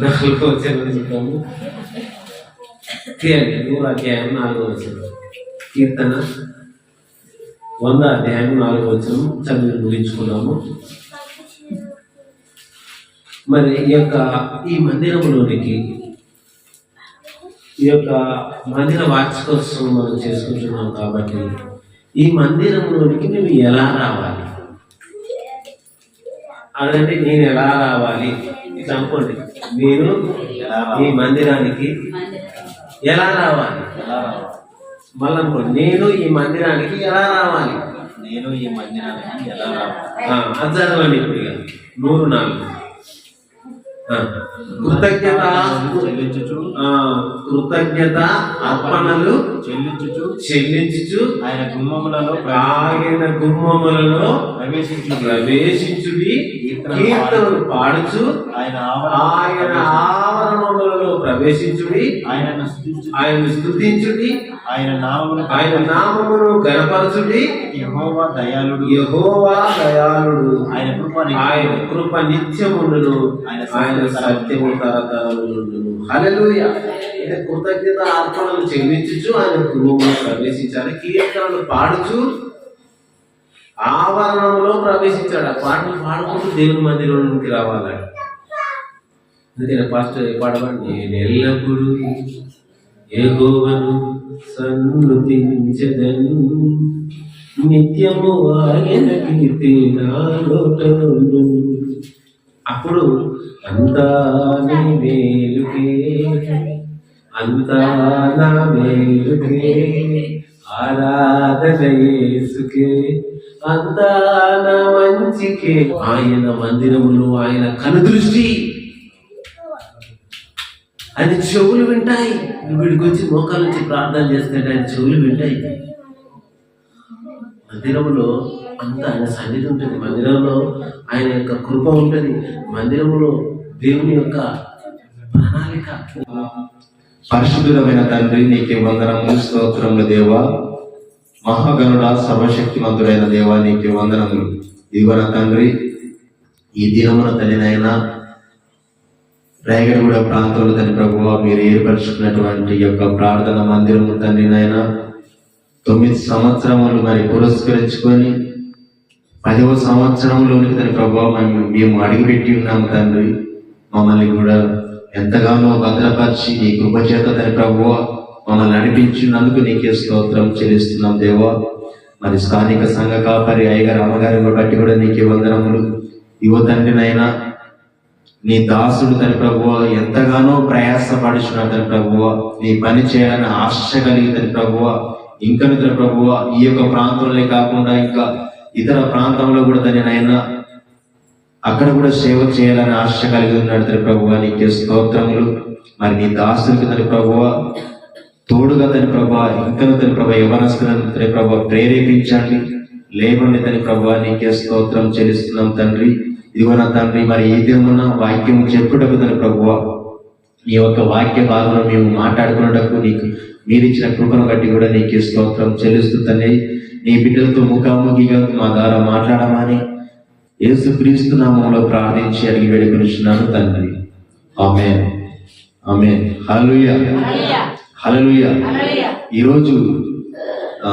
నాలుగో వచ్చిన చెప్పాము నూరు అధ్యాయం నాలుగో వచ్చిన కీర్తన. వంద అధ్యాయం నాలుగో వచ్చిన చదివి ముగించుకున్నాము మరి ఈ యొక్క ఈ మందిరంలోనికి ఈ యొక్క మందిర వార్షికోత్సవం మనం చేసుకుంటున్నాం కాబట్టి ఈ మందిరంలోనికి మేము ఎలా రావాలి? అదంటే నేను ఎలా రావాలి? అనుకోండి నేను ఈ మందిరానికి ఎలా రావాలి? మళ్ళీ అనుకోండి నేను ఈ మందిరానికి ఎలా రావాలి? నేను ఈ మందిరానికి ఎలా రావాలి? అది చదవండి ఇప్పుడు. నూరు నాలుగు. కృతజ్ఞత చెల్లించుచు. ఆ, కృతజ్ఞత అర్పణలు చెల్లించుచు. చెల్లించుచు ఆయన గుమ్మములలో ఆయన గుమ్మములలో ప్రవేశించు ప్రవేశించుడి కీర్తనలు పాడుచు. ఆయన ఆయన ఆవరణములలో ప్రవేశించుడి ఆయనను స్తుతించు ఆయన స్తుతించుడి ఆయన నామమును ఆయన నామమును గణపరచుడి యెహోవా దయాళుడు. యహోవా దయాళుడు. ఆయన కృప ఆయన కృప నిత్యముండును. ఆయన సత్యము తరతరములుండును హల్లెలూయా. అంటే కృతజ్ఞత అర్పణలు చెల్లించుచు ఆయన గృహంలో ప్రవేశించాలి కీర్తనలు పాడుచు ఆవరణంలో ప్రవేశించాడు. ఆ పాటలు పాడుకుంటూ దేవుని మందిరంలోకి రావాలి. అందుకని ఫస్ట్ పాడబండి నేను ఎల్లప్పుడూ ఏగోవను సన్నుతించదను. నిత్యము ఆయన కీర్తి నాలోటను అప్పుడు అంతా నీ మేలుకే. అంతా నా మేలుకే. ఆరాధన యేసుకే. అంతా నా మంచికే. ఆయన మందిరములు ఆయన కనుదృష్టి. ఆయన చెవులు వింటాయి. వీడికి వచ్చి మోకాల నుంచి ప్రార్థన చేస్తే ఆయన చెవులు వింటాయి. మందిరంలో అంత ఆయన సన్నిధి ఉంటుంది. మందిరంలో ఆయన యొక్క కృప ఉంటుంది. మందిరంలో దేవుని యొక్క ప్రణాళిక. పరిశుద్ధుడమైన తండ్రి నీకే వందనములు స్తోత్రములు దేవా. మహాగణుడ సర్వశక్తిమంతుడైన దేవా నీకే వందనములు. ఇదిగో తండ్రి ఈ దినమున తల్లినైనా రేగడిగూడ ప్రాంతంలో తండ్రి ప్రభువ మీరు ఏర్పరచుకున్నటువంటి యొక్క ప్రార్థన మందిరము తండ్రినైనా తొమ్మిది సంవత్సరములు మరి పురస్కరించుకొని పదవ సంవత్సరంలోని తండ్రి ప్రభావ మేము మేము అడుగుపెట్టి ఉన్నాము తండ్రి. మమ్మల్ని కూడా ఎంతగానో భద్రపరిచి నీ కృపచేత తండ్రి ప్రభువ మమ్మల్ని నడిపించినందుకు నీకే స్తోత్రం చెల్లిస్తున్నాం దేవా. మరి స్థానిక సంఘ కాపరి అయ్యగారు అమ్మగారిని బట్టి కూడా నీకే వందనములు. యువ తండ్రినైనా నీ దాసుడు తన ప్రభువ ఎంతగానో ప్రయాసపడుచున్నాడు తన ప్రభువ నీ పని చేయాలని ఆశ కలిగి తన ప్రభువ ఇంకను తన ప్రభువ ఈ యొక్క ప్రాంతంలో కాకుండా ఇంకా ఇతర ప్రాంతంలో కూడా తన నాయన అక్కడ కూడా సేవ చేయాలని ఆశ కలిగి ఉన్నాడు తన ప్రభువ. నీకే స్తోత్రములు. మరి నీ దాసుడికి తన ప్రభువ తోడుగా తన ప్రభా ఇంకను తన ప్రభా యవనస్తులను తన ప్రభా ప్రేరేపించండి. లేవండి తన ప్రభా నీకే స్తోత్రం చెల్లిస్తున్నాం తండ్రి. ఇదిగో నా తండ్రి మరి దినమున వాక్యం చెప్పుటకు తన ప్రభువ నీ యొక్క వాక్య భాగంలో మేము మాట్లాడుకున్నటకు నీకు మీరిచ్చిన కృపను బట్టి కూడా నీకే స్తోత్రం చెల్లిస్తూ తండ్రి. నీ బిడ్డలతో ముఖాముఖిగా మా ద్వారా మాట్లాడమని యేసు క్రీస్తు నామంలో ప్రార్థించి అడిగి వేడుకొనిచున్నాను తండ్రి. ఆమె ఆమె హల్లెలూయా. హల్లెలూయా. ఈరోజు ఆ,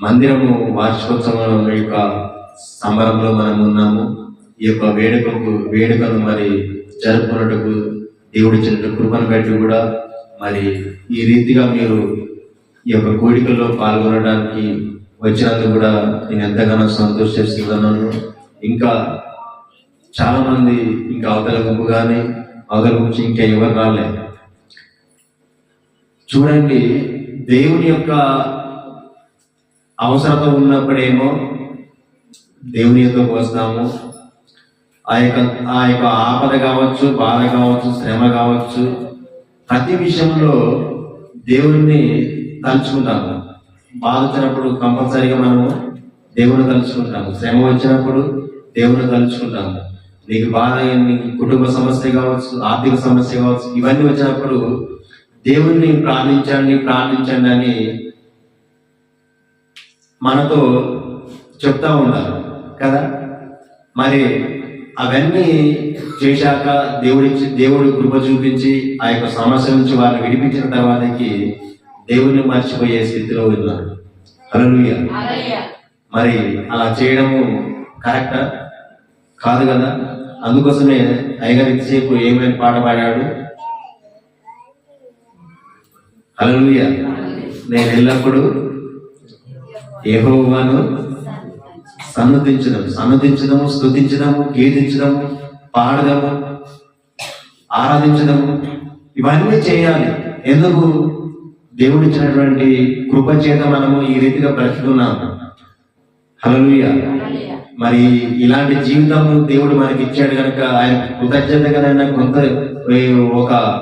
మందిరము వార్షికోత్సవం యొక్క సంబరంలో మనం ఉన్నాము. ఈ యొక్క వేడుకకు వేడుకను మరి జరుపుకున్నట్టుకు దేవుడి కృపను బట్టి కూడా మరి ఈ రీతిగా మీరు ఈ యొక్క కోడికల్లో పాల్గొనడానికి వచ్చినందుకు కూడా నేను ఎంతగానో సంతోషిస్తున్నాను. ఇంకా చాలా మంది ఇంకా అవతల గుంపు కానీ అవతల గురించి ఇంకా ఎవరు రాలే. చూడండి దేవుని యొక్క అవసరత ఉన్నప్పుడేమో దేవుని యొక్క వస్తాము. ఆ యొక్క ఆ యొక్క ఆపద కావచ్చు బాధ కావచ్చు శ్రమ కావచ్చు ప్రతి విషయంలో దేవుణ్ణి తలుచుకుంటాము. బాధ వచ్చినప్పుడు కంపల్సరీగా మనము దేవుని తలుచుకుంటాము. శ్రమ వచ్చినప్పుడు దేవుని తలుచుకుంటాము. నీకు బాధ నీకు కుటుంబ సమస్య కావచ్చు ఆర్థిక సమస్య కావచ్చు ఇవన్నీ వచ్చినప్పుడు దేవుణ్ణి ప్రార్థించండి ప్రార్థించండి అని మనతో చెప్తా ఉన్నారు కదా? మరి అవన్నీ చేశాక దేవుడిచ్చి దేవుడు కృప చూపించి ఆ యొక్క సమస్య నుంచి వారిని విడిపించిన తర్వాతకి దేవుడిని మర్చిపోయే స్థితిలో ఉన్నాడు హల్లెలూయా. మరి అలా చేయడము కరెక్టా? కాదు కదా? అందుకోసమే అయ్యగారు ఇంతసేపు ఏమైనా పాట పాడాడు? హల్లెలూయా. నేను ఎల్లప్పుడూ యెహోవాను సన్నతించడం సన్నతించడము స్తుతించడము కీర్తించడము పాడడము ఆరాధించడము ఇవన్నీ చేయాలి. ఎందుకు? దేవుడు ఇచ్చినటువంటి కృప చేత మనము ఈ రీతిగా బ్రతుకున్నాము హల్లెలూయా. మరి ఇలాంటి జీవితము దేవుడు మనకి ఇచ్చాడు కనుక ఆయన కృతజ్ఞతగా కొంత ఒక